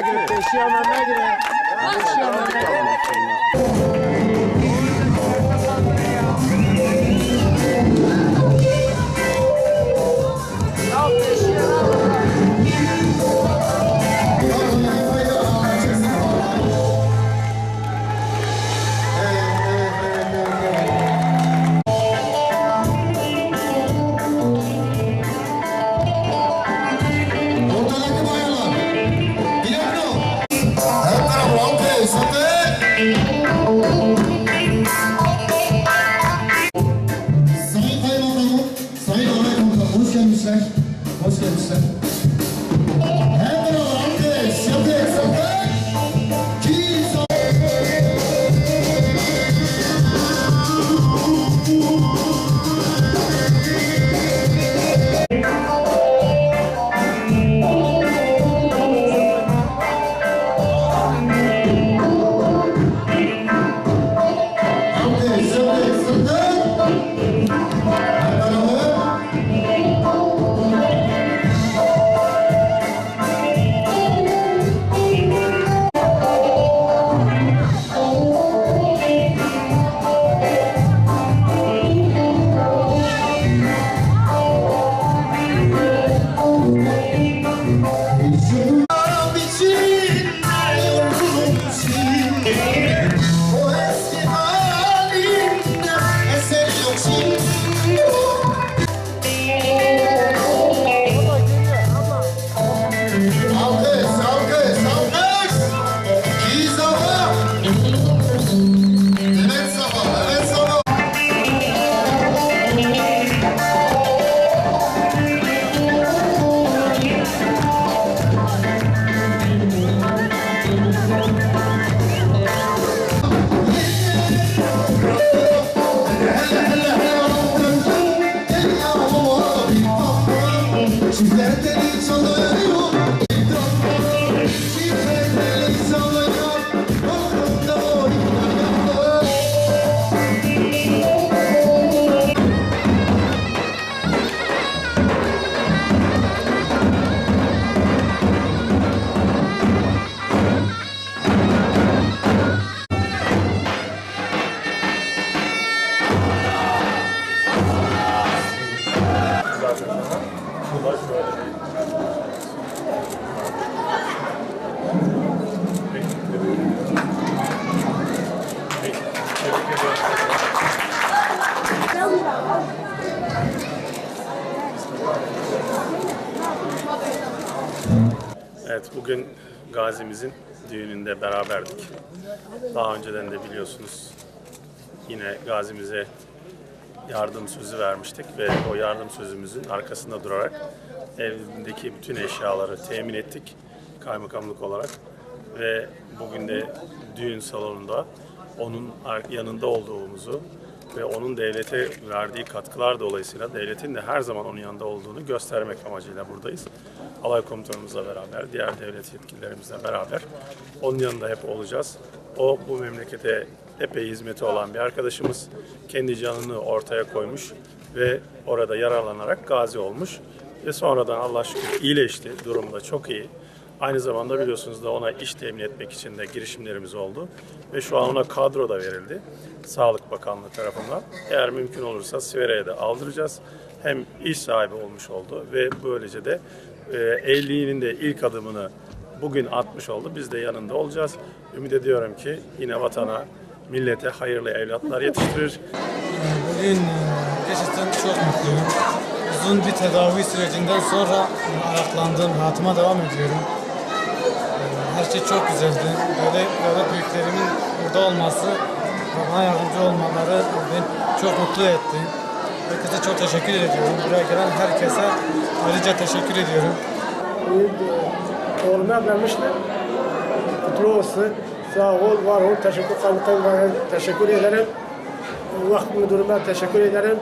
Takipte yaşayanlar ne göre? Yaşayanlar ne göre? Evet bugün gazimizin düğününde beraberdik. Daha önceden de biliyorsunuz yine gazimize yardım sözü vermiştik ve o yardım sözümüzün arkasında durarak evindeki bütün eşyaları temin ettik kaymakamlık olarak ve bugün de düğün salonunda onun yanında olduğumuzu ve onun devlete verdiği katkılar dolayısıyla devletin de her zaman onun yanında olduğunu göstermek amacıyla buradayız. Alay komutanımızla beraber, diğer devlet yetkililerimizle beraber onun yanında hep olacağız. O bu memlekete epey hizmeti olan bir arkadaşımız. Kendi canını ortaya koymuş ve orada yararlanarak gazi olmuş. Ve sonradan Allah şükür iyileşti. Durumu da çok iyi. Aynı zamanda biliyorsunuz da ona iş temin etmek için de girişimlerimiz oldu. Ve şu an ona kadro da verildi. Sağlık Bakanlığı tarafından. Eğer mümkün olursa Sivere'ye de aldıracağız. Hem iş sahibi olmuş oldu ve böylece de e, evliliğinin de ilk adımını bugün atmış oldu. Biz de yanında olacağız. Ümit ediyorum ki yine vatana, millete hayırlı evlatlar yetiştirir. Bugün gerçekten çok mutluyum. Uzun bir tedavi sürecinden sonra ayaklandım, hayatıma devam ediyorum. Şey çok güzeldi. Böyle, böyle büyüklerimin burada olması bana yardımcı olmaları beni çok mutlu etti. Herkese çok teşekkür ediyorum. Buraya gelen herkese ayrıca teşekkür ediyorum. Oğlum evlenmişler. Kutlu olsun. Sağ ol, var ol. Teşekkür. Teşekkür ederim. Vakıf müdürüme teşekkür ederim.